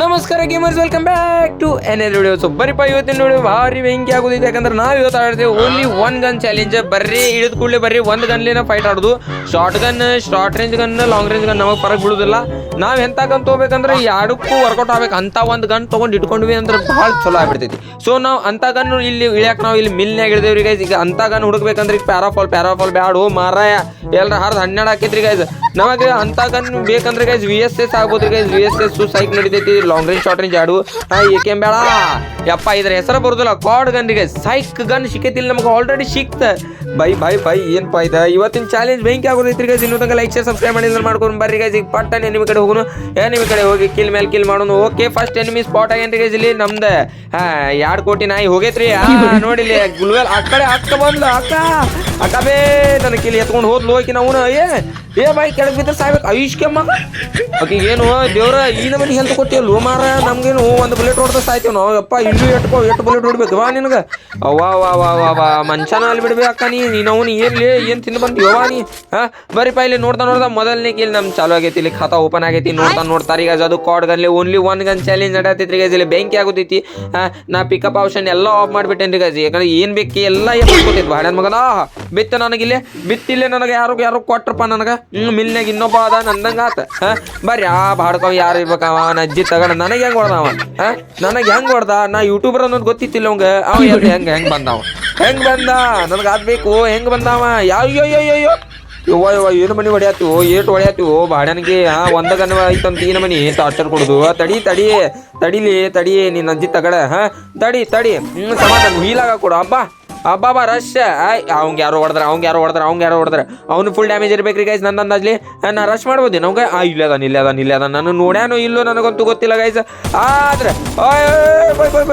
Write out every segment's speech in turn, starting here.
ನಮಸ್ಕಾರ gamers welcome back to N L video so ಬರೀಪ ಇವತ್ತಿನ ನೋಡಿ ಭಾರಿ ಬೆಂಕಿ ಆಗೋದಿದೆ. ಯಾಕಂದ್ರೆ ನಾವು ಇವತ್ತು ಆಡ್ತೇವೆ ಓನ್ಲಿ ಒನ್ ಗನ್ ಚಾಲೆಂಜ್ ಬರ್ರಿ ಇಳಿದ ಕೂಡಲೇ ಬರ್ರಿ, ಒಂದು ಗನ್ಲಿನ ಫೈಟ್ ಆಡೋದು. Short gun short range gun long range gun ನಮಗೆ ಫರಕ್ ಬಿಡುವುದಿಲ್ಲ ನಾವು ಎಂತ ಗನ್ ತೊಗೋಬೇಕಂದ್ರೆ ಯಾಡಕ್ಕೂ ವರ್ಕೌಟ್ ಆಗ್ಬೇಕು. ಅಂತ ಒಂದು ಗನ್ ತೊಗೊಂಡು ಇಟ್ಕೊಂಡ್ವಿ ಅಂದ್ರೆ ಭಾಳ ಚಲೋ ಆಗ್ಬಿಡ್ತೈತಿ. ಸೊ ನಾವು ಅಂತ ಗನ್ ಇಲ್ಲಿ ಇಳಿಯಕ್ಕೆ ನಾವು ಇಲ್ಲಿ ಮಿಲ್ನಾಗ ಇಳಿದೇವ್ರಿ ಗೈಸ್ ಈಗ ಅಂತ ಗನ್ ಹುಡುಕ್ಬೇಕಂದ್ರೆ ಈಗ ಪ್ಯಾರಾಫಾಲ್ ಪ್ಯಾರಾಫಾಲ್ ಬ್ಯಾಡು, ಮಾರಾಯ. ಎಲ್ಲರ ಹರ್ದು ಹನ್ನೆರಡು ಹಾಕಿದ್ರಿ ಗೈಸ್ ನಮಗೆ ಅಂತ ಗನ್ ಬೇಕಂದ್ರೆ ಗೈಸ್ ವಿ ಎಸ್ ಎಸ್ ಆಗ್ಬೋದ್ರಿ ಗೈಸ್ ವಿ ಎಸ್ ಎಸ್ ಸೈಕ್ ನಡಿತೈತಿ. ಲಾಂಗ್ ರೇಂಜ್ ಶಾರ್ಟ್ ರೇಂಜ್ ಆಡು. ಏಕೆ ಬೇಡ? ಯಪ್ಪ, ಇದ್ರ ಹೆಸರು ಬರುದಿಲ್ಲ. ಕಾಡ್ ರೀ ಸೈಕ್ ಗನ್ ಸಿಕ್ಕೈತಿಲ್ಲ ನಮಗೆ ಆಲ್ರೆಡಿ ಸಿಕ್ತ. ಬೈ ಬೈ ಬೈ, ಏನ್ ಪಾಯ್ದ ಇವತ್ತಿನ ಚಾಲೆಂಜ್ ಬೆಂಕಿ ಆಗೋದೈತ್ರಿ ಗೈಸ್ ಇನ್ನೂ ಲೈಕ್ ಶೇರ್ ಸಬ್ಸ್ಕ್ರೈಬ್ ಮಾಡಿ ಮಾಡ್ಕೊಂಡು ಬರ್ರಿ ಗೈಸ್ ಈಗ ಪಟ್ಟನೆ ಎನಿಮಿ ಕಡೆ ಹೋಗೋನು. ಎನಿಮಿ ಕಡೆ ಹೋಗಿ ಕಿಲ್ ಮೇಲೆ ಕಿಲ್ ಮಾಡೋನು. ಓಕೆ ಫಸ್ಟ್ ಎನಿಮಿ ಸ್ಪಾಟ್ ಆಗೇನ್ರಿ ಗೈಸ್ ಇಲ್ಲಿ? ನಮ್ದ ಎರಡು ಕೋಟಿ ನಾಯಿ ಹೋಗೈತ್ರಿ. ನೋಡಿಲಿ ಗುಲ್ವೆಲ್ ಆ ಕಡೆ ಅಕ್ಕ ಬಂದ್ಲು, ಅಕ್ಕ. ಅಕ್ಕ ಬೇ ನನ್ನ ಕಿಲ್ ಎತ್ಕೊಂಡು ಹೋದ್ಲು ಹೋಗಿ ನಾವು ಏ ಏ, ಬಾಯ್, ಕೆಳಗೆ ಬಿದ್ದರೆ ಸಾಯ್ಬೇಕು. ಆಯುಷ್ಕೆ ಮಗ. ಓಕೆ ಏನು ದೇವ್ರ, ಈ ನಮನಿ ಹೆಲ್ತ್ ಮಾರ ನಮ್ಗೇನು ಒಂದು ಬುಲೆಟ್ ಹೊಡೆದ ಸಾಯ್ತೀವಿ ನಾವು ಅಪ್ಪ ಇಲ್ಲೂ ಎಟ್ಕೋ ಎಷ್ಟು ಬುಲೆಟ್ ಹೊಡ್ಬೇಕು? ವಾ ನಿನಗೆ. ಅವ್ವಾ, ವಾ ವಾ ವಾ ವಾ, ಮನುಷ್ಯನ ಅಲ್ಲಿ ಬಿಡ್ಬೇಕು ನೀ. ನೀನು ಅವನು ಏನ್ಲಿ, ಏನು ತಿಂದು ಬಂದು ಯವ್ವ ನೀ. ಹಾ ಬರೀಪ ಇಲ್ಲಿ ನೋಡ್ತಾ ನೋಡ್ದಾ ಮೊದಲನೇ ಇಲ್ಲಿ ನಮ್ಮ ಚಾಲು ಆಗೈತಿ. ಇಲ್ಲಿ ಖಾತಾ ಓಪನ್ ಆಗೈತಿ, ನೋಡ್ತಾ ನೋಡ್ತಾರೆ ಈಗ ಅದು ಕಾಡ್ ಗನ್ಲಿ ಓನ್ಲಿ ಒನ್ ಗನ್ ಚಾಲೆಂಜ್ ನಡತೈತ್ರಿ ಗೈಸ್ ಇಲ್ಲಿ ಬೆಂಕಿ ಆಗುತ್ತೈತಿ ನಾ ಪಿಕಪ್ ಆಪ್ಷನ್ ಎಲ್ಲ ಆಫ್ ಮಾಡ್ಬಿಟ್ಟೇನ್ರಿ ಗೈಸ್ ಯಾಕಂದ್ರೆ ಏನು ಬೇಕು ಎಲ್ಲ ಎತ್ಕೊತೈತಿ ಬಾಡ್ಯಾನ ಮಗನ, ಬಿತ್ತ ನನಗಿಲ್ಲಿ ಬಿತ್ತಿಲ್ಲೇ ನನಗೆ ಯಾರು ಯಾರು ಕೊಟ್ರಪ್ಪ ನನಗೆ? ಹ್ಞೂ ಮಿಲ್ನಾಗ ಇನ್ನೊಬ್ಬ ಅದ, ನಂದಂಗ ಆತ. ಹಾ, ಬರ್ರಿ, ಆ ಬಾಡ್ಕೋ ಯಾರು ಇರ್ಬೇಕವ? ನಜ್ಜಿ ಅಜ್ಜಿ ತಗೊಂಡ ನನಗೆ ಹೆಂಗ್ ಹೊಡ್ದ ಅವ? ಹಾ? ನನಗೆ ಹೆಂಗ್ ಹೊಡ್ದ? ನಾ ಯೂಟ್ಯೂಬರ್ ಅನ್ನೋದು ಗೊತ್ತಿತ್ತಿಲ್ಲ ಅವಂಗ. ಅವ ಎಲ್ಲಿ ಹೆಂಗ್ ಹೆಂಗ್ ಬಂದವ ಹೆಂಗ್ ಬಂದ? ನನಗೆ ಆಗ್ಬೇಕು ಹೆಂಗ್ ಬಂದವ ಯಾವ ಅಯ್ಯೋ ಯವ್ವ ಯವ್ವ ಏನು ಮನಿ ಹೊಡ್ಯಾತು ಏಟ್ ಹೊಡ್ಯಾತು ಬಾಡ್ಯಾನಿಗೆ ಹಾ ಒಂದ ಗನ್ ಐತಂತ ಈ ಮನಿ ಟಾರ್ಚರ್ ಕೊಡುದು. ತಡಿ ತಡಿ ತಡಿಲಿ ತಡಿ ನಿನ್ನ ಅಜ್ಜಿ ತಗಡ ಹಾ? ತಡಿ ತಡಿ. ಹ್ಮ್ ಸಮಾಧಾನ. ವೀಲಾಗ ಕೊಡು. ಹಬ್ಬ ಅಬ್ಬಾಬ ರಶ್ ಆಯ್ ಅವ್ಗೆ ಯಾರು ಹೊಡೆದ್ರ ಅವ್ಗೆ ಯಾರೋ ಹೊಡೆದ್ರ ಅವ್ಗೆ ಯಾರೋ ಹೊಡೆದ್ರ. ಅವ್ನು ಫುಲ್ ಡ್ಯಾಮೇಜ್ ಇರ್ಬೇಕ್ರಿ ಗೈಸ್ ನನ್ನ ಅಂದಾಜ್ಲಿ ನಾ ರಶ್ ಮಾಡ್ಬೋದು ನಮ್ಗೆ ಆ ಇಲ್ಲ ಅದಾನ ಇಲ್ಲ ಅದಾನ ಇಲ್ಲ ಅದಾನ. ನಾನು ನೋಡ್ಯಾನು ಇಲ್ಲೋ ನನಗಂತೂ ಗೊತ್ತಿಲ್ಲ ಗೈಸ್ ಆದ್ರೆ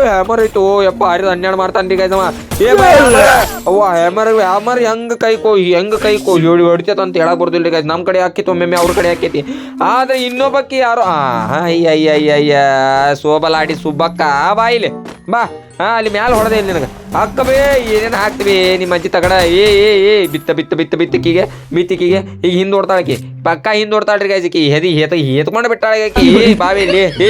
ಹ್ಯಾಮರ್ ಐತು ಯಪ್ಪ ಹರಿದ ಹನ್ನೆರಡು ಮಾಡ್ತಾನ್ರಿ ಗೈಸ್ ಅವ. ಏ ಅವ್ವ ಹ್ಯಾಮರ್ ಹ್ಯಾಮರ್ ಹೆಂಗ್ ಕೈ ಕೋ ಹೆಂಗ್ ಕೈ ಕೋ ಹೇಳಿ ಹೊಡಿತೈತ ಅಂತ ಹೇಳಕ್ ಬರ್ದಿಲ್ಲ ಗೈಸ್ ನಮ್ಮ ಕಡೆ ಹಾಕಿತ್ತು ಒಮ್ಮೆ ಅವ್ರ ಕಡೆ ಹಾಕೈತಿ. ಆದ್ರೆ ಇನ್ನೊಬ್ಬಕ್ಕೆ ಯಾರು ಅಯ್ಯ ಅಯ್ಯ ಅಯ್ಯ ಸೋಬಲಾಡಿ ಸುಬ್ಬಕ್ಕ ಬಾಯಿಲೆ ಬಾ. ಹಾ, ಅಲ್ಲಿ ಮ್ಯಾಲ ಹೊಡೆದೆ ಇಲ್ಲಿ ನಿನಗೆ. ಅಕ್ಕ ಬೇ ಏನೇನು ಹಾಕ್ತಿವಿ? ನಿಮ್ಮ ಅಜ್ಜಿ ತಗಡ, ಏ ಏ ಏ, ಬಿತ್ತ ಬಿತ್ತ ಬಿತ್ತ ಬಿತ್ತಕ್ಕಿಗೆ ಮಿತ್ತಿಕ್ಕಿಗೆ ಈಗ ಹಿಂದೆ ಓಡ್ತಾಳಕಿ ಪಕ್ಕ ಹಿಂದೆ ಓಡ್ತಾಳ್ರಿ ಗಾಯ್ಸಿಕಿ ಹೆದಿ, ಹೇತ ಹೇತ್ಕೊಂಡು ಬಿಟ್ಟಾಳಕಿ ಏ, ಬಾವಿ ಇಲ್ಲಿ, ಏ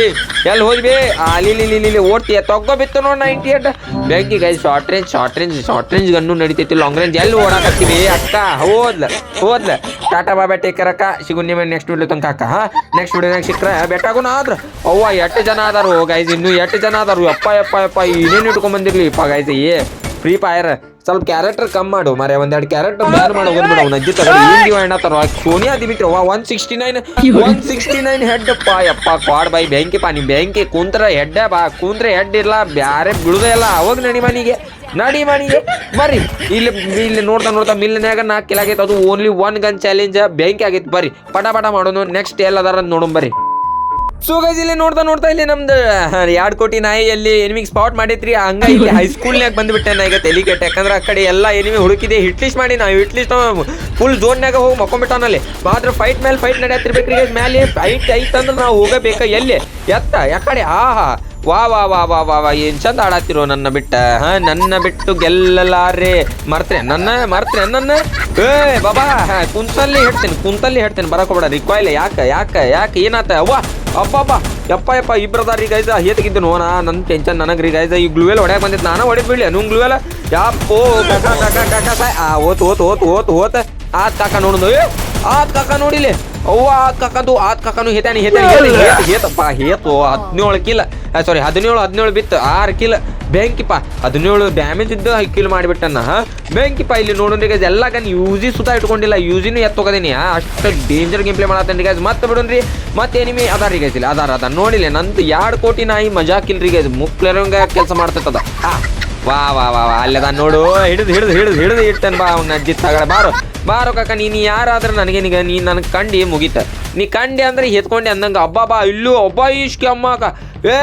ಎಲ್ಲಿ ಹೋದ್ವಿ? ಅಲ್ಲಿ, ಇಲ್ಲಿ ಇಲ್ಲಿ ಓಡ್ತೀಯ ತಗೋ ಬಿತ್ತು ನೋಡಿ ನೈಂಟಿ ಏಟ್ ಬೆಂಕಿ guys short range short range short range gun ನಡಿತೈತಿ ಲಾಂಗ್ ರೇಂಜ್ ಎಲ್ಲಿ ಓಡಾಕತ್ತೀವಿ? ಅಕ್ಕ ಹೋದ್ಲ ಹೋದ್ಲ. ಟಾಟಾ ಬಾಬಾ ಟೇಕರ್ ಅಕ್ಕ ಸಿಗು ನಿಮ್ಮ ನೆಕ್ಸ್ಟ್ ವಿಡಿಯೋ ತನಕ ಅಕ್ಕ ಹಾ ನೆಕ್ಸ್ಟ್ ವಿಡಿಯೋನಾಗ ಸಿಕ್ಕ್ರೆ ಬೆಟ್ಟಾಗುನ ಆದ್ರ ಅವ್ವ ಎಷ್ಟು ಜನ ಅದಾರು ಗೈಸ್ ಇನ್ನು ಎಷ್ಟು ಜನ ಅದಾರು ಯಪ್ಪ ಯಪ್ಪ ಯಪ್ಪ ಏನೇನು ಇಟ್ಕೊಂಡ್ ಬಂದಿರ್ಲಿ ಯಪ್ಪ ಗೈಸ್ ಏ ಫ್ರೀ ಫೈರ್ ಸ್ವಲ್ಪ ಕ್ಯಾರೆಕ್ಟರ್ ಕಮ್ ಮಾಡು. ಮರೆ ಒಂದೆರಡು ಕ್ಯಾರೆಕ್ಟರ್ ಬ್ಯಾನ್ ಮಾಡಿ ಹೋಗ್ಬಿಡು ಅವ್ನ ಅಜ್ಜಿ ತಗೊಂಡು ಏನ್ ಡಿವೈನ್ ಎಣ್ಣ ತರೋ ಸೋನಿಯಾ ದಿಬಿಟ್ರು ವಾ one sixty nine one sixty nine head ಪಾ ಯಪ್ಪ ಕ್ವಾಡ್ ಬೈ ಬ್ಯಾಂಕಿ ಪಾ. ನಿಮ್ ಬ್ಯಾಂಕಿ ಕುಂತ್ರ ಹೆಡ್ಡ ಬಾ. ಕುಂತ್ರೆ ಹೆಡ್ ಇಲ್ಲ ಬ್ಯಾರೆ ಬಿಡುದೇ ಇಲ್ಲ. ಅವಾಗ ನಡಿ ಮನಿಗೆ. ನಡಿ ಮನಿಗೆ. ಬರ್ರಿ. ಇಲ್ಲಿ ಇಲ್ಲಿ ನೋಡ್ತಾ ನೋಡ್ತಾ ಮಿಲ್ನ್ಯಾಗ ನಾಲ್ಕು ಕಿಲ್ ಆಗೈತೆ. ಅದು ಓನ್ಲಿ ಒನ್ ಗನ್ ಚಾಲೆಂಜ್ ಬ್ಯಾಂಕಿ ಆಗೈತೆ. ಬರ್ರಿ. ಪಟ ಪಟ ಮಾಡೋನು. ನೆಕ್ಸ್ಟ್ ಎಲ್ಲದಾರ ನೋಡೋಣ ಬರ್ರಿ. ಸೊ ಗೈಸ್ ಇಲ್ಲಿ ನೋಡ್ತಾ ನೋಡ್ತಾ ಇಲ್ಲಿ ನಮ್ದು ಎರಡು ಕೋಟಿ ನಾಯಿ ಅಲ್ಲಿ ಎನಿಮಿಗೆ ಸ್ಪಾಟ್ ಮಾಡಿದ್ರಿ. ಹಂಗ ಇಲ್ಲಿ ಹೈಸ್ಕೂಲ್ನಾಗ ಬಂದ್ಬಿಟ್ಟೆ ನಾ ಈಗ ತಲೆ ಕೆಟ್ಟ ಯಾಕಂದ್ರೆ ಆ ಕಡೆ ಎಲ್ಲ ಎನಿಮಿ ಹುಡುಕಿದೆ ಹಿಟ್ ಲಿಸ್ಟ್ ಮಾಡಿ ನಾವು ಹಿಟ್ಲಿಸ್ ಫುಲ್ ಝೋನ್ಯಾಗ ಹೋಗಿ ಮಕ್ಕೊಂಬಿಟ್ಟಾನಲ್ಲಿ ಮಾತ್ರ ಫೈಟ್ ಮೇಲೆ ಫೈಟ್ ನಡೆಯತ್ತಿರ್ಬೇಕ್ರಿ ರೀ ಮ್ಯಾಲೆ ಫೈಟ್ ಐತಂದ್ರೆ ನಾವು ಹೋಗಬೇಕಾ ಎಲ್ಲಿ? ಎತ್ತ, ಯಾಕಡೆ, ಆಹಾ. ವಾ ವಾ ವಾ ವಾ ವಾ ವಾ, ಏನ್ ಚಂದ ಆಡಾತಿರೋ ನನ್ನ ಬಿಟ್ಟ? ಹಾ, ನನ್ನ ಬಿಟ್ಟು ಗೆಲ್ಲಲಾರೆ ಮರ್ತ್ರೆ, ನನ್ನ ಮರ್ತ್ರೆ, ನನ್ನ. ಏ, ಬಾಬಾ, ಹ, ಕುಂತಲ್ಲಿ ಹೇಳ್ತೇನೆ ಕುಂತಲ್ಲಿ ಹೇಳ್ತೇನೆ ಬರಕ್ ಹೋಗ್ಬೇಡ ರಿಕ್ವಾಯ್ಲೆ ಯಾಕ ಯಾಕ, ಯಾಕೆ, ಏನಾತ? ಅವ್ವ ಅಪ್ಪಪ್ಪ ಯಪ್ಪ ಯಪ್ಪ ಇಬ್ರದಾರಿ ಐದ ಹೇತಗಿದ್ದು ನೋನ ನನ್ನ ಟೆನ್ಷನ್ ನನಗೆ ರೀ ಗೈದ ಈ ಗ್ಲೂವೆಲ್ ಹೊಡ್ಯಾಕ ಬಂದಿತ್ತು ನಾನು ಹೊಡೆದ್ ಬಿಡ್ಲಿ ನೀವು ಗ್ಲೂವೆಲ್? ಯಾಪೋ ಕಾಕ ಕಕ ಕಕ ಆ, ಓತ್ ಓತ್ ಓತ್ ಓತ್ ಓತ್. ಆತ್ ಕಾಕ ಏ, ಆತ್ ಕಾಕ ನೋಡಿಲಿ. ಅವ್ವ, ಆತ್ ಕಾಕದು, ಆತ್ ಕಾಕನು, ಹೇತಾನಿ ಹೇತಾನಿ ಹೇತ ಹೇತಪ್ಪ, ಹೇತು, ಹದಿನೇಳು ಸಾರಿ ಹದಿನೇಳು ಹದಿನೇಳು ಬಿತ್ತು. ಆರು ಕಿಲ್ ಬೆಂಕಿಪ್ಪ ಹದಿನೇಳು ಡ್ಯಾಮೇಜ್ ಇದ್ದು ಕಿಲ್ ಮಾಡಿಬಿಟ್ಟನ್ನ ಬೆಂಕಿಪ್ಪ ಇಲ್ಲಿ ನೋಡೋಣ್ರಿ ಗೈಸ್ ಎಲ್ಲ ಗನ್ ಯೂಸಿ ಸುತ್ತ ಇಟ್ಕೊಂಡಿಲ್ಲ. ಯೂಸಿನೂ ಎತ್ತೋಗದೀನಿ. ಅಷ್ಟು ಡೇಂಜರ್ ಗೇಮ್ ಪ್ಲೇ ಮಾಡತ್ತೀನಿ ಗೈಸ್ ಮತ್ತೆ ಬಿಡೋಣ್ರಿ. ಮತ್ತೆ ಎನಿಮಿ ಅದಾರ ರೀ ಗೈಸ್ ಇಲ್ಲ ಅದಾರ ಅದ ನೋಡಿಲ್ಲ, ನಂದು ಎರಡು ಕೋಟಿ ನಾಯಿ ಮಜಾ ಕಿಲ್ರಿ ಗೈಸ್ ಮುಕ್ಲೇರಂಗ ಕೆಲಸ ಮಾಡ್ತದ ವಾ ವಾ ವಾ ವಾ, ಅಲ್ಲದ ನೋಡು. ಹಿಡಿದು ಹಿಡಿದು ಹಿಡಿದು ಹಿಡಿದು ಇಟ್ಟನ್ ಬಾ ಅವ್ನ ಅಜ್ಜಿ ತಗಡ ಬಾರೋ ಬಾರೋ ಕಾಕ ನೀನು ಯಾರಾದ್ರೆ ನನಗೆ ನಿಗ ನೀನು ನನಗೆ ಕಂಡು ಮುಗೀತ. ನೀ ಕಂಡಿ ಅಂದ್ರೆ ಎತ್ಕೊಂಡೆ ಅಂದಂಗೆ ಅಬ್ಬಾ ಬಾ ಇಲ್ಲೂ ಒಬ್ಬ ಇಷ್ಕೆ ಅಕ್ಕ. ಏ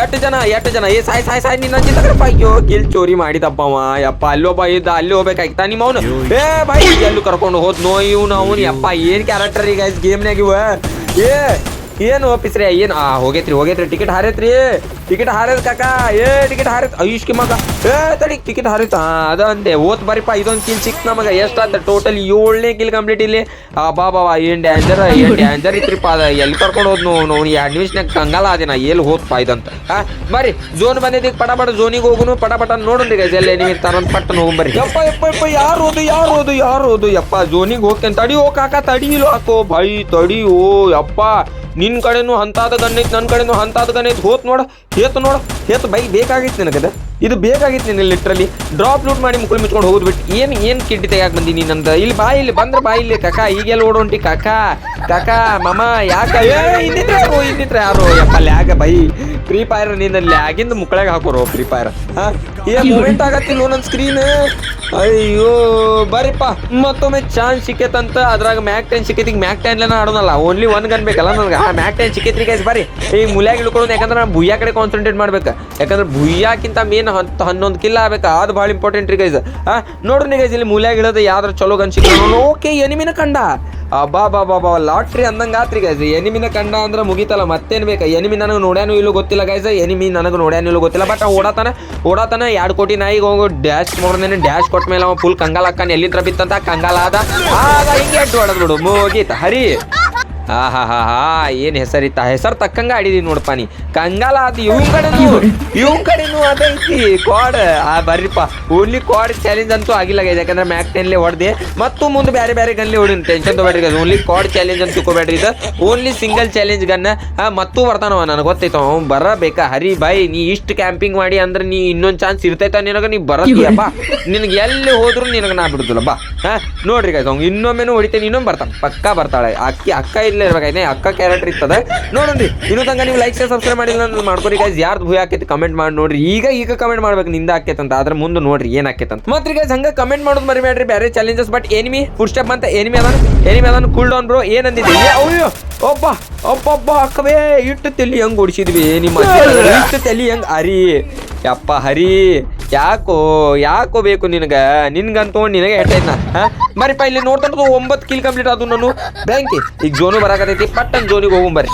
ಎಷ್ಟು ಜನ ಎಷ್ಟು ಜನ? ಏ ಸಾಯ್ ಸಾಯ್ ಸಾಯ್ ನಿನ್ನ ತಗಡಪ್ಪ ಅಯ್ಯೋ ಕಿಲ್ ಚೋರಿ ಮಾಡಿದಪ್ಪವ ಯಪ್ಪ ಅಲ್ಲೊಬ್ಬ ಇದ್ದ ಅಲ್ಲಿ ಹೋಗ್ಬೇಕಾಗಿತ್ತ ನಿಮ್ಮ ಅವನು? ಏ ಬಾಯ್ ಎಲ್ಲೂ ಕರ್ಕೊಂಡು ಹೋದ್ ನೋ ಇವ್ನು ಅವನು ಯಪ್ಪ ಏನು ಕ್ಯಾರೆಕ್ಟರ್ ಈಗ ಗೇಮ್ನಾಗಿವ ಏ ಏನು ಆಫೀಸ್ ರೀ? ಏನು? ಹೋಗೈತ್ರಿ ಹೋಗೈತ್ರಿ. ಟಿಕೆಟ್ ಹಾರೈತ್ರಿ. ಟಿಕೆಟ್ ಹಾರೈತ್ ಕಾಕಾ. ಏ, ಟಿಕೆಟ್ ಹಾರೈತ್. ಆಯುಷ್ಕಿ ಮಗ. ಏ, ತಡಿ, ಟಿಕೆಟ್ ಹಾರೈತ್. ಅದ ಅಂದೆ. ಓತ್ ಬರೀಪ ಇದೊಂದು ಕಿಲ್ ಸಿಕ್ತ್ ನಮಗ. ಎಷ್ಟಾದ ಟೋಟಲ್ ಏಳನೇ ಕಿಲ್ ಕಂಪ್ಲೀಟ್ ಇಲ್ಲಿ. ಬಾ ಬಾ ಬಾ, ಏನ್ ಡ್ಯಾಂಜರ್ ಏನ್ ಡ್ಯಾಂಜರ್ ಇತ್ರಿಪ್ಪ. ಅದ ಎಲ್ಲಿ ಕರ್ಕೊಂಡು ಹೋದ್ ನೋವು ಎರಡು ನಿಮಿಷನಾಗ ಕಂಗಾಲ ಅದೇನ ಎಲ್ಲಿ ಹೋದ್ಪ ಇದಂತ? ಹಾ ಬರ್ರಿ ಝೋನ್ ಬಂದಿದ್ದೀಗ ಪಟ ಪಟ ಝೋನಿಗೆ ಹೋಗುನು, ಪಟ ಪಟ ನೋಡೋಣ್ರಿ ಗೈಸ್ ಎಲ್ಲಿ ನೀವು ತರಂತ ಪಟ್ಟ ಹೋಗ್ಬರ್ರಿ ಯಪ್ಪ ಯಪ್ಪ ಯಪ್ಪ, ಯಾರು ಓದು ಯಾರು ಓದು ಯಾರು ಓದು? ಯಪ್ಪ ಜೋನಿಗೆ ಹೋಗ್ತೇನೆ. ತಡಿ ಓ ಕಾಕ, ತಡಿಲು ಹಾಕೋ. ಭೈ ತಡಿ ಓ ಯಪ್ಪ ನಿನ್ ಕಡೆನು ಹಂತಾದ ಗನ್ ನನ್ನ ಕಡೆನೂ ಹಂತಾದ ಗನ್ ಹೋತ್ ನೋಡ, ಹೇತ್ ನೋಡ, ಹೇತ್ ಬೈ ಬೇಕಾಗಿತ್ತು ನಿನಗದ? ಇದು ಬೇಕಾಗಿತ್ತು ನಿನ್ನ ಲಿಟ್ರಲಿ ಡ್ರಾಪ್ ಲೂಟ್ ಮಾಡಿ ಮುಕ್ಕಳು ಮುಚ್ಕೊಂಡು ಹೋಗುದು ಬಿಟ್ಟು ಏನು ಏನು ಕಿಡ್ಡಿ ತೆಗ್ಯಾಕ ಬಂದಿ ನಂದ? ಇಲ್ಲಿ ಬಾ, ಇಲ್ಲಿ ಬಂದ್ರೆ ಬಾ, ಇಲ್ಲಿ ಕಕ, ಈಗೆಲ್ಲ ಓಡೋಂಟಿ ಕಕ ಕಕ, ಮಮ, ಯಾಕ? ಇನ್ನಿತ್ರ ಯಾರು ಇನ್ನಿತ್ರ ಯಾರು? ಯಪ್ಪ, ಲ್ಯಾಗ ಬೈ. ಫ್ರೀ ಫೈರ್ ನಿನ್ನ ಲ್ಯಾಗಿಂದ ಮುಕ್ಕಳಾಗ ಹಾಕೋರು ಫ್ರೀ ಫೈರ್ ಹಾ, ಏನ್ ಮೂಮೆಂಟ್ ಆಗತ್ತಿಲ್ಲ ನನ್ನ ಸ್ಕ್ರೀನ್ ಅಯ್ಯೋ, ಬರೀಪ್ಪ. ಮತ್ತೊಮ್ಮೆ ಚಾನ್ಸ್ ಸಿಕ್ಕೇತಂತ ಅದ್ರಾಗ ಮ್ಯಾಕ್ ಟೈನ್ ಸಿಕ್ಕೈತಿ. ಮ್ಯಾಕ್ ಟೆನ್ ಆಡೋನಲ್ಲ. ಓನ್ಲಿ ಒನ್ ಗನ್ ಬೇಕಲ್ಲ ನನಗೆ. ಆ ಮ್ಯಾಕ್ ಟೈನ್ ಸಿಕ್ಕೈತ್ರಿ ಗೈಸ್ ಬರಿ. ಈ ಮುಲ್ಯಾಗ ಇಳ್ಕೊಳ್ಳೋದು ಯಾಕಂದ್ರೆ ನಾನು ಭುಯ್ಯ ಕಡೆ ಕಾನ್ಸಂಟ್ರೇಟ್ ಮಾಡ್ಬೇಕು. ಯಾಕಂದ್ರೆ ಭುಯ್ಯಾಕ್ಕಿಂತ ಮೇನ್ ಹತ್ತು ಹನ್ನೊಂದು ಕಿಲ್ಲ ಆಗ್ಬೇಕು. ಅದು ಭಾಳ ಇಂಪಾರ್ಟೆಂಟ್ ರೀ ಗೈಸ್ ಹಾ ನೋಡ್ರಿ ಗೈಸ್ ಇಲ್ಲಿ ಮುಲ್ಯಾಗ ಇಳೋದು ಯಾವ್ದಾರ ಚಲೋ ಗನ್ ಸಿಕ್ಕ ಓಕೆ ಎನಿಮಿನ ಕಂಡ. ಅಬ್ಬಾ ಬಾ ಬಾ ಬಾ ಲಾಟ್ರಿ ಅಂದಂಗ ಆತ್ರಿ ಗೈಸ್ ಎನಿಮಿನ ಕಂಡ ಅಂದ್ರೆ ಮುಗಿತಲ್ಲ, ಮತ್ತೇನು ಬೇಕು? ಎನಿಮಿ ನನಗೆ ನೋಡ್ಯಾನು ಇಲ್ಲೂ ಗೊತ್ತಿಲ್ಲ ಗೈಸ್ ಎನಿಮಿ ನನಗೆ ನೋಡ್ಯಾನು ಇಲ್ಲೂ ಗೊತ್ತಿಲ್ಲ. ಬಟ್ ಓಡಾತಾನೆ ಓಡಾತಾನೆ ಎರಡು ಕೋಟಿ ನಾಯಿಗೆ ಹೋಗೋ ಡ್ಯಾಶ್ ಮಾಡೋದೇನೆ ಡ್ಯಾಶ್ ಕೊಟ್ಟ ಮೇಲೆ ಅವ ಫುಲ್ ಕಂಗಾಲ ಹಾಕಾನೆ ಎಲ್ಲಿಂತ್ರ ಬಿತ್ತಂತ ಕಂಗಾಲ ಆದ. ಆಗ ಹಿಂಗೆ ಎಟ್ಟು ಹೊಡೆದ್ ಬಿಡು. ಮುಗೀತ. ಹರಿ. ಹಾ ಹಾ ಹಾ ಹಾ ಏನು ಹೆಸರಿತ್ತ? ಹೆಸರು ತಕ್ಕಂಗ ಆಡಿದೀನಿ ನೋಡಪ್ಪ ನೀ. ಕಂಗಾಲ ಅದು ಇವನ್ ಕಡೆನು ಇವನ್ ಕಡೆನು ಅದೈತಿ ಕ್ವಾಡ್ ಆ ಬರ್ರಿಪ್ಪ, ಓನ್ಲಿ ಕ್ವಾಡ್ ಚಾಲೆಂಜ್ ಅಂತೂ ಆಗಿಲ್ಲ ಗೈಸ್ ಯಾಕಂದ್ರೆ ಮ್ಯಾಕ್ ಟೆನ್ಲಿ ಹೊಡೆದೆ. ಮತ್ತು ಮುಂದೆ ಬೇರೆ ಬೇರೆ ಗನ್ಲಿ ಹೊಡಿನ್ ಟೆನ್ಷನ್ ತಗೋಬೇಡ್ರಿ ಗೈಸ್ ಓನ್ಲಿ ಕ್ವಾಡ್ ಚಾಲೆಂಜ್ ಅಂತ ತಿಳ್ಕೊಬೇಡ್ರಿ ಇದು. ಓನ್ಲಿ ಸಿಂಗಲ್ ಚಾಲೆಂಜ್ ಗನ್ನ ಮತ್ತೂ ಬರ್ತಾನವ ನನಗೆ ಗೊತ್ತೈತ ಅವ್ನು ಬರಬೇಕಾ? ಹರಿ ಬಾಯ್, ನೀ ಇಷ್ಟು ಕ್ಯಾಂಪಿಂಗ್ ಮಾಡಿ ಅಂದ್ರೆ ನೀ ಇನ್ನೊಂದು ಚಾನ್ಸ್ ಇರ್ತೈತ ನಿನಗೆ? ನೀ ಬರತ್ತೀಯಪ್ಪ. ನಿನಗೆ ಎಲ್ಲಿ ಹೋದ್ರು ನಿನಗೆ ನಾ ಬಿಡುದಿಲ್ಲ, ಬಾ. ಹಾ ನೋಡ್ರಿ ಗೈಸ್ ಅವ್ನು ಇನ್ನೊಮ್ಮೆನೂ ಹೊಡಿತೇನೆ ಇನ್ನೊಮ್ಮೆ ಬರ್ತಾನೆ. ಪಕ್ಕಾ ಬರ್ತಾಳೆ. ಅಕ್ಕಿ, ಅಕ್ಕ ಇಲ್ಲೇ ಇರ್ಬೇಕಾಯ್ತು ಅಕ್ಕ ಕ್ಯಾರೆಕ್ಟರ್ ಇರ್ತದೆ. ನೋಡ್ರಿ ಇನ್ನೂ ತಂಗ ನೀವು ಲೈಕ್ ಸಬ್ಸ್ಕ್ರೈಬ್ ಮಾಡಿಲ್ಲ ಅಂದ್ರೆ ಮಾಡ್ಕೊರಿ ಗೈಸ್ ಯಾರ್ದು ಭೂಯ ಆಕೈತಿ ಕಮೆಂಟ್ ಮಾಡಿ ನೋಡ್ರಿ. ಈಗ ಈಗ ಕಮೆಂಟ್ ಮಾಡ್ಬೇಕು ನಿಂದ ಆಕೈತೆ ಅಂತ ಅದ್ರ ಮುಂದೆ ನೋಡ್ರಿ ಏನ್ ಆಕೈತೆ ಅಂತ ಮತ್ತೆ ಗೈಸ್ ಹಂಗ ಕಮೆಂಟ್ ಮಾಡೋದು ಮರಿಬೇಡ್ರಿ ಬೇರೆ challenges but enemy full step ಅಂತ ಎನಿಮಿ ಅದಾನ. ಎನಿಮಿ ಅದಾನ ಕೂಲ್ ಡೌನ್ ಬ್ರೋ ಏನ್ ಏ, ಅಯ್ಯೋ ಒಬ್ಬ ಒಬ್ಬೊಬ್ಬ ಅಕ್ಕವೇ ಇಟ್ಟು ತಲಿ ಹೆಂಗ್ ಓಡಿಸಿದ್ವಿ. ನಿಮ್ಮ ಇಟ್ಟು ತಲಿ ಹೆಂಗ್ ಅರಿ. ಯಪ್ಪ ಹರಿ. ಯಾಕೋ ಯಾಕೋ ಬೇಕು ನಿನಗೆ? ನಿನ್ಗಂತ ನಿನಗೆ ಹೆಟ್ಟೈತ್ನ ಹಾ? ಪಾ ಇಲ್ಲಿ ನೋಡ್ತಾ ಒಂಬತ್ತು ಕಿಲ್ ಕಂಪ್ಲೀಟ್ ಆದು ನಾನು. ಬ್ಯಾಂಕಿ ಈಗ ಜೋನು ಬರಾಕತೈತಿ ಪಟ್ಟನ್ ಜೋನಿಗೆ ಹೋಗುಂಬರ್ರಿ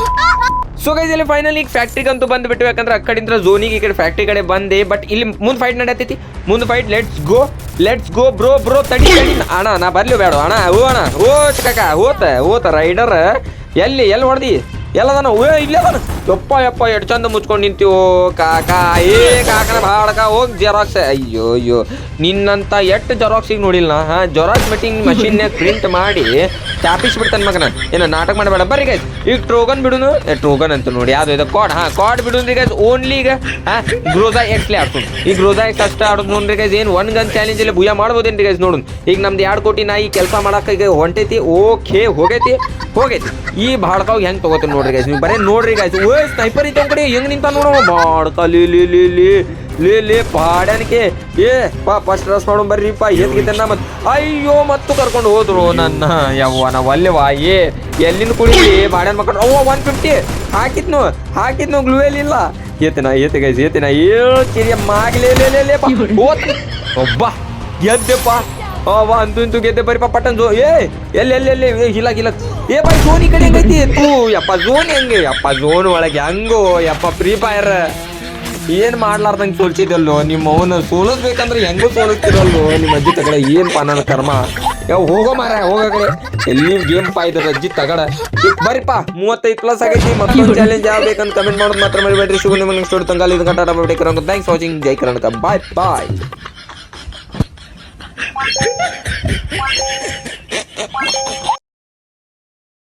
ಸೊ ಗೈಸ್ ಇಲ್ಲಿ ಫೈನಲ್ ಈಗ ಫ್ಯಾಕ್ಟ್ರಿಗೆ ಅಂತೂ ಬಂದ್ಬಿಟ್ಟು ಯಾಕಂದ್ರೆ ಆ ಕಡೆಯಿಂದ ಝೋನಿಗೆ ಈ ಕಡೆ ಫ್ಯಾಕ್ಟ್ರಿ ಕಡೆ ಬಂದೆ ಬಟ್ ಇಲ್ಲಿ ಮುಂದೆ ಫೈಟ್ ನಡೆಯತೈತಿ. ಮುಂದೆ fight let's go let's go bro bro ತಡಿ ತಡಿ. ಅಣ್ಣ, ನಾ ಬರ್ಲಿ ಬೇಡ ಅಣ್ಣ ಓ ಅಣ್ಣ ಓ ಕಾಕ ಓತ ಓತ ರೈಡರ್ ಎಲ್ಲಿ ಎಲ್ಲಿ ಹೊಡೆದಿ? ಎಲ್ಲದಾನ? ಇಲ್ಲ ಅದನ? ಯಪ್ಪ ಯಪ್ಪ, ಎಡ್ ಚಂದ ಮುಚ್ಕೊಂಡು ನಿಂತೀವೋ ಕಾಕ ಏ ಕಾಕನ ಬಾಡಕ ಹೋಗಿ ಜೆರಾಕ್ಸ್ ಅಯ್ಯೋ ಅಯ್ಯೋ. ನಿನ್ನಂತ ಎಷ್ಟು ಜೆರಾಕ್ಸಿಗೆ ನೋಡಿಲ್ಲ ಹಾ? ಜೆರಾಕ್ಸ್ ಮೀಟಿಂಗ್ ಮಷಿನ್ಯಾಗ ಪ್ರಿಂಟ್ ಮಾಡಿ ಚಾಪಿಸ್ ಬಿಡ್ತಾನೆ ಮಗನ. ಏನ, ನಾಟಕ ಮಾಡಬೇಡ. ಬರ್ರಿ ಗೈಸ್ ಈಗ ಟ್ರೋಗನ್ ಬಿಡುನು? ಟ್ರೋಗನ್ ಅಂತ ನೋಡಿ, ಯಾವ್ದು ಇದು ಕಾಡ್ ಹಾ? ಕಾಡ್ ಬಿಡುನ್ರಿ ಗೈಸ್ ಓನ್ಲಿ ಈಗ, ಹಾ? ಗ್ರೋಜಾ ಎಕ್ಸ್ಲೇ ಆಡ್ತು ಈಗ ಗ್ರೋಜಾ ಎಕ್ಸ್ ಅಷ್ಟ ಆಡೋದು ನೋಡ್ರಿ ಗೈಸ್ ಏನು ಒನ್ ಗನ್ ಚಾಲೆಂಜ್ ಇಲ್ಲ ಭೂಯ ಮಾಡ್ಬೋದೇನ್ರಿ ಗೈಸ್ ನೋಡು ಈಗ ನಮ್ದು ಎರಡು ಕೋಟಿ ನಾಯಿ ಕೆಲಸ ಮಾಡಕ್ಕೆ ಈಗ ಹೊಂಟೈತಿ. ಓಕೆ, ಹೋಗೈತಿ ಹೋಗೈತಿ. ಈ ಬಾಡ್ಕಾವ್ ಹೆಂಗ್ ತಗೋತೀನಿ ನೋಡ್ರಿ ಗಾಯ್ಸ್ ನೀವು ಬರೀ ನೋಡ್ರಿ ಗಾಯ್ಸ್ ಓ ಸ್ನೈಪರ್ ಇತ್ತು ಕಡೆ ಹೆಂಗ್ ನಿಂತ ನೋಡೋ ಬಾಡ್ಕ ಲೇ ಲೇ ಲೇ ಲೇ ಲೇ ಲೇ ಪಾಡ್ಯಾನಿಕೆ ಏ ಪಾ ಫಸ್ಟ್ ರಸ್ ಮಾಡೋಣ ಪಾ ಎದ್ಗಿದ್ದನ್ನ ಮತ್ ಅಯ್ಯೋ ಮತ್ತು ಕರ್ಕೊಂಡು ಹೋದ್ರು ನನ್ನ ಯವ್ವ ನಾವು ಅಲ್ಲೇವಾ ಏ ಎಲ್ಲಿಂದ ಕುಡಿಲಿ? ಬಾಡ್ಯಾನ ಮಕ್ಕಳು ಅವ್ವ ಒನ್ ಫಿಫ್ಟಿ ಹಾಕಿದ್ನು ಹಾಕಿದ್ನು ಗ್ಲೂ ಇಲ್ಲ. ಏತಿನ ಏತಿ ಗೈಸ್ ಏತಿನ ಕಿರಿಯ ಮಾಗ್ಲೇ ಲೇ ಲೇ ಲೇ ಪಾ. ಹೋತ್ ಒಬ್ಬ ಗೆದ್ದೆಪ್ಪ ಅವ ಅಂತೂ ಇಂತೂ ಗೆದ್ದೆ ಬರೀಪ ಪಟ್ಟನ್ ಜೋ ಏ, ಎಲ್ಲಿ ಎಲ್ಲಿ ಎಲ್ಲಿ? ಏ, ಇಲ್ಲ ಏ ಏ ಬಾಯ್ ಝೋನಿ ಕಡೆ ಹೆಂಗೈತಿ ತೂ ಯಪ್ಪ ಝೋನ್ ಹೆಂಗೆ? ಯಪ್ಪ ಝೋನ್ ಒಳಗೆ ಹೆಂಗೋ. ಯಪ್ಪ ಫ್ರೀ ಫೈರ್ ಏನ್ ಮಾಡ್ಲಾರ್ದಂಗ ಸೋಲ್ಸಿದಲ್ಲೋ ನಿಮ್ಮ ಅವನ ಸೋಲಿಸ್ಬೇಕಂದ್ರೆ ಹೆಂಗೋ ಸೋಲಿಸ್ತಿರಲ್ಲೋ ನಿಮ್ಮ ಅಜ್ಜಿ ತಗಡ. ಏನ್ ನನ್ನ ಕರ್ಮ? ಯಾವ ಹೋಗೋ ಮಾರ ಹೋಗೋ ಕಡೆ. ಎಲ್ಲಿ ಗೇಮ್ ಪಾಯ್ದ ಅಜ್ಜಿ ತಗಡ? ಬರೀಪ, ಮೂವತ್ತೈದು ಪ್ಲಸ್ ಆಗೈತಿ, ಮತ್ತೊಂದು ಚಾಲೆಂಜ್ ಆಗ್ಬೇಕಂತ ಬೇಕಂತ ಕಮೆಂಟ್ ಮಾಡೋದು ಮಾತ್ರ ಮರಿಬೇಡ್ರಿ. ಶಿವ ನಿಮಗೆ ಸ್ಟೋರಿ ತಂಗಾಲಿ. ಇದು ಗಂಟ ಥ್ಯಾಂಕ್ಸ್ ವಾಚಿಂಗ್ ಜೈ ಕರ್ನಾಟಕ. Bye bye What?